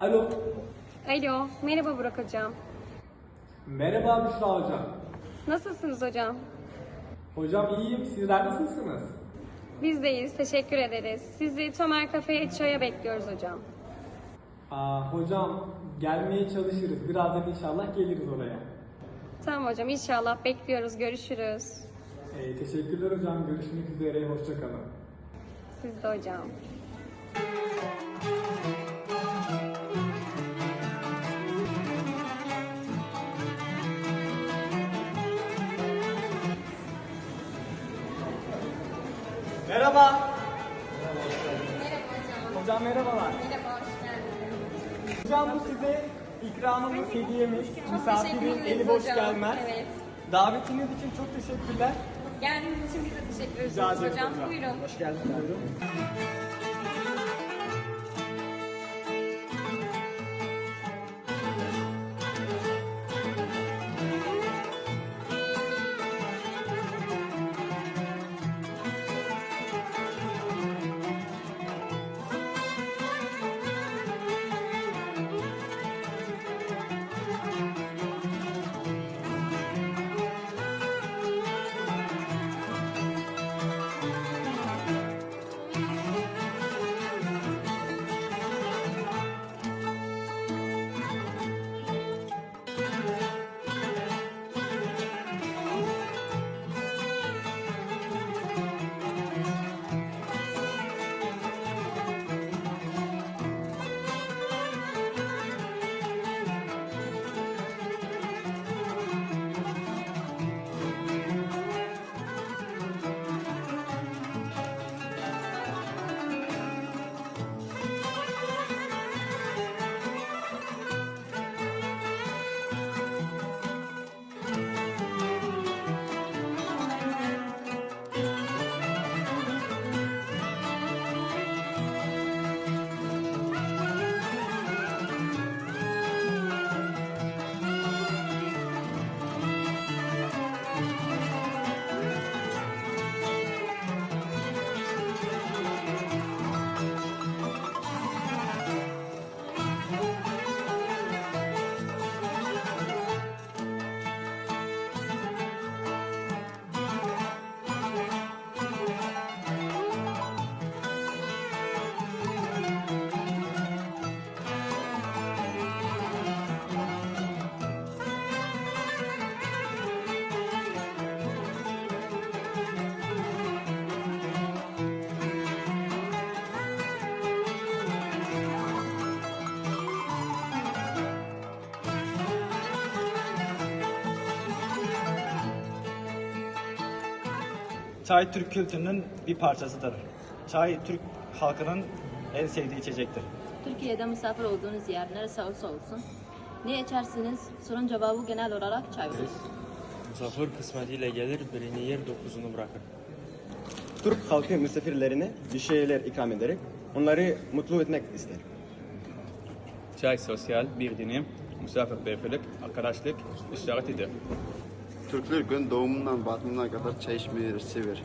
Alo. Alo, merhaba Burak Hocam. Merhaba Büşra Hocam. Nasılsınız hocam? Hocam iyiyim. Sizler nasılsınız? Biz deyiz, teşekkür ederiz. Sizi Tömer Kafe'ye çaya bekliyoruz hocam. Aa, hocam gelmeye çalışırız. Birazdan inşallah geliriz oraya. Tamam hocam, inşallah bekliyoruz, görüşürüz. Ee, teşekkürler hocam. Görüşmek üzere. Hoşçakalın. Siz de hocam. Merhaba. Hocam merhabalar. Merhaba, hoş geldiniz. Hocam bu size ikramımız, hediyemiz. Misafirin eli boş hocam. gelmez. Evet. Davetiniz için çok teşekkürler. Geldiğiniz için biz de teşekkür ederiz Rica ederiz hocam. hocam. Buyurun. Hoş geldiniz. Buyurun. Çay Türk kültürünün bir parçasıdır. Çay Türk halkının en sevdiği içecektir. Türkiye'de misafir olduğunuz yer neresi olursa olsun ne içersiniz? Sorun cevabı genel olarak çay olur. Misafir kısmetiyle gelir, birini yer dokuzunu bırakır. Türk halkı misafirlerine bir şeyler ikram ederek onları mutlu etmek ister. Çay sosyal, bir dini, misafirperverlik, arkadaşlık, işaretidir. Türkler gün doğumundan batımına kadar çay içmeyi sever.